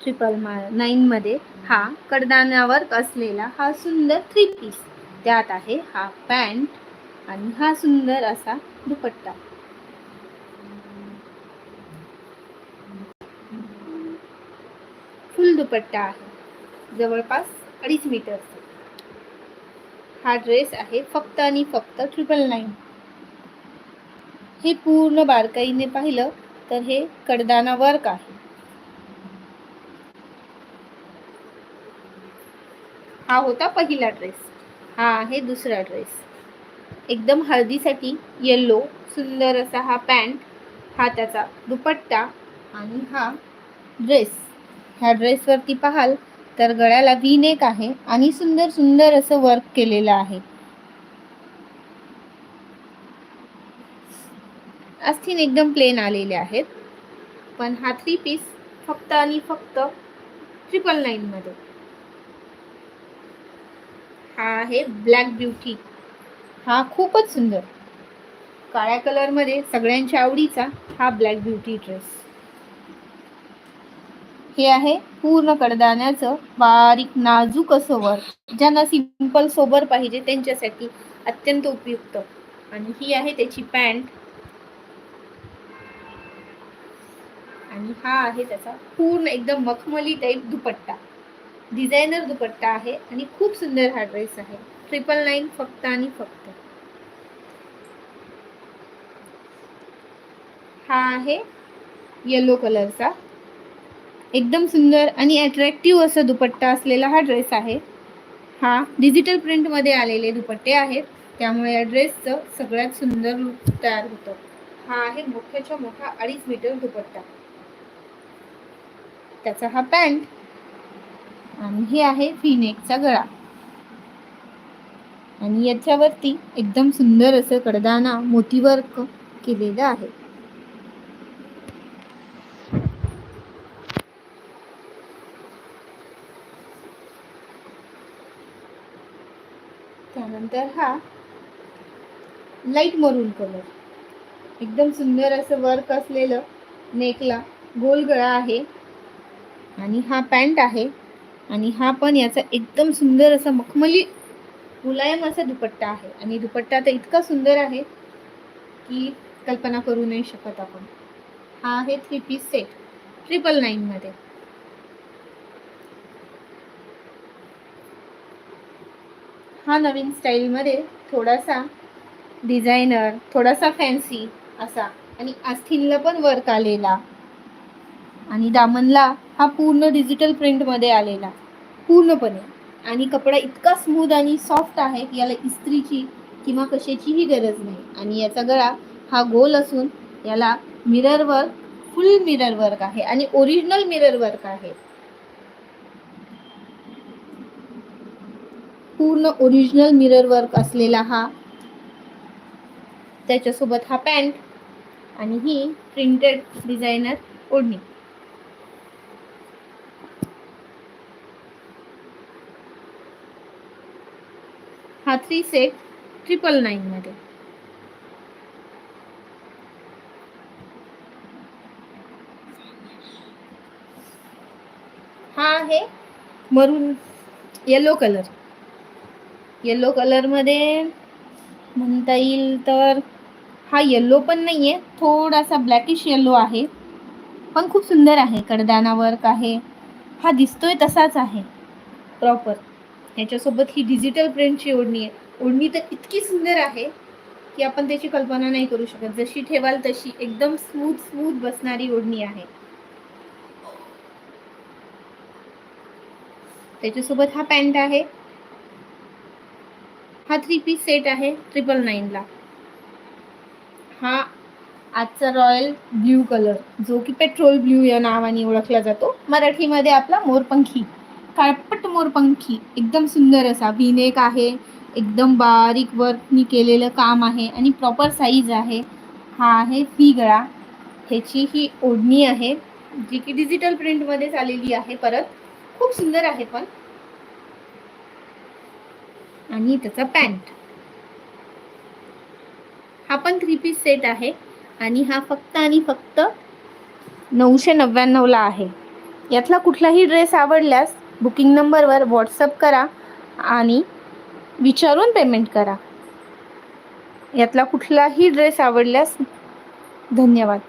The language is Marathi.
ट्रिपल मा नाईनमध्ये हा कडदानावर असलेला हा सुंदर थ्री पीस त्यात आहे हा पॅन्ट आणि हा सुंदर असा दुपट्टा. फुल दुपट्टा आहे. जवळपास अडीच मीटर हा ड्रेस आहे फक्त आणि फक्त ट्रिपल नाईन हे पूर्ण बारकाईने पाहिलं तर हे कडदाना वर्क आहे हा होता पहिला ड्रेस हा आहे दुसरा ड्रेस एकदम हळदीसाठी येल्लो सुंदर असा हा पॅन्ट हा त्याचा दुपट्टा आणि हा ड्रेस ह्या ड्रेसवरती पाहाल तर गळ्याला व्ही नेक आहे आणि सुंदर सुंदर असं वर्क केलेलं आहे. अस्थिन एकदम प्लेन आलेले आहेत. पण हा थ्री पीस फक्त आणि फक्त ट्रिपल नाईनमध्ये हा आहे ब्लॅक ब्युटी हा खूपच सुंदर. काळ्या कलरमध्ये सगळ्यांच्या आवडीचा हा ब्लॅक ब्युटी ड्रेस हे आहे पूर्ण कडदाण्याचं बारीक नाजूक असं वर ज्यांना सिंपल सोबर पाहिजे त्यांच्यासाठी अत्यंत उपयुक्त. आणि ही आहे त्याची पॅन्ट आणि हा आहे त्याचा पूर्ण एकदम मखमली टाईप दुपट्टा. डिझायनर दुपट्टा आहे आणि खूप सुंदर हा ड्रेस आहे. ट्रिपल नाईन फक्त आणि फक्त. हा आहे येलो कलरचा एकदम सुंदर आणि अट्रॅक्टिव्ह असं दुपट्टा असलेला हा ड्रेस आहे. हा डिजिटल प्रिंटमध्ये आलेले दुपट्टे आहेत. त्यामुळे या ड्रेसचं सगळ्यात सुंदर लुक तयार होतं. हा आहे मोठ्याच्या मोठा अडीच मीटर दुपट्टा. त्याचा हा पॅन्ट आणि हे आहे फिनेकचा गळा. आणि याच्यावरती एकदम सुंदर असं कडदाना मोती वर्क केलेलं आहे. त्यानंतर हा लाइट मरून कलर एकदम सुंदर असं वर्क असलेलं नेकला गोल गळा आहे. आणि हा पॅन्ट आहे. आणि हा पण याचा एकदम सुंदर असा मखमली मुलायम असा दुपट्टा आहे. आणि दुपट्टा तर इतका सुंदर आहे की कल्पना करू नाही शकत आपण. हा आहे थ्री पीस सेट ट्रिपल नाईनमध्ये हा नवीन स्टाईलमध्ये थोडासा डिझायनर थोडासा फॅन्सी असा. आणि आस्थिनला पण वर्क आलेला. आणि दामनला हा पूर्ण डिजिटल प्रिंटमध्ये आलेला. पूर्णपणे. आणि कपडा इतका स्मूथ आणि सॉफ्ट आहे की याला इस्त्रीची किंवा कशाचीही गरज नाही. आणि याचा गळा हा गोल असून याला mirror work full mirror work आहे आणि ओरिजिनल मिरर वर्क आहे. पूर्ण ओरिजिनल मिरर वर्क असलेला हा त्याच्यासोबत हा पॅन्ट आणि ही प्रिंटेड डिझायनर ओढणी हा थ्री सिक्स ट्रिपल नाईनमध्ये हा आहे मरून येलो कलर येलो कलरमध्ये म्हणता येईल तर हा येल्लो पण नाही आहे थोडासा ब्लॅकिश येल्लो आहे. पण खूप सुंदर आहे कडदाना वर्क आहे. हा दिसतोय तसाच आहे प्रॉपर ह्याच्यासोबत ही डिजिटल प्रिंटची ओढणी आहे. ओढणी तर इतकी सुंदर आहे की आपण त्याची कल्पना नाही करू शकत. जशी ठेवाल तशी एकदम स्मूथ स्मूथ बसणारी ओढणी आहे. त्याच्यासोबत हा पॅन्ट आहे. हा थ्री पीस सेट आहे ट्रिपल नाईनला हा आजचा रॉयल ब्ल्यू कलर जो की पेट्रोल ब्ल्यू या नावाने ओळखला जातो. मराठीमध्ये आपला मोरपंखी. काळपट मोरपंखी. एकदम सुंदर असा. विनेक आहे. एकदम बारीक वर्कनी केलेलं काम आहे आणि प्रॉपर साईज आहे. हा आहे फी गळा ह्याची ही ओढणी आहे जी की डिजिटल प्रिंटमध्येच आलेली आहे परत. खूप सुंदर आहे पण. आणि त्याचा पॅन्ट. हा पण थ्री पीस सेट आहे आणि हा फक्त आणि फक्त नऊशे नव्याण्णवला आहे. यातला कुठलाही ड्रेस आवडल्यास बुकिंग नंबरवर व्हॉट्सअप करा आणि विचारून पेमेंट करा. यातला कुठलाही ड्रेस आवडल्यास धन्यवाद.